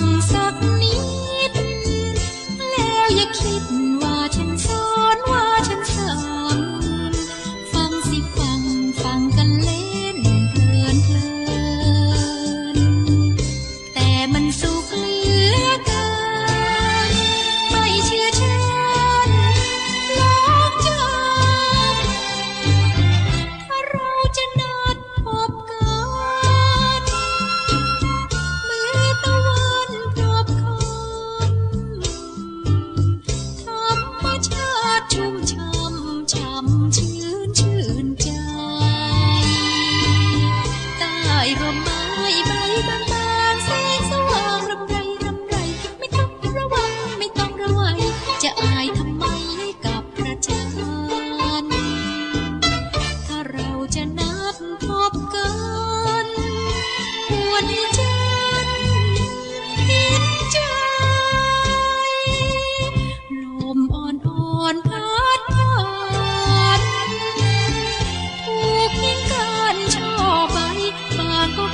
ฟังสักนิด แล้วอย่าคิด Chúc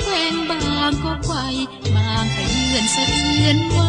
แกว่งบางก็ไกวบางก็เยือนสะเทือนไว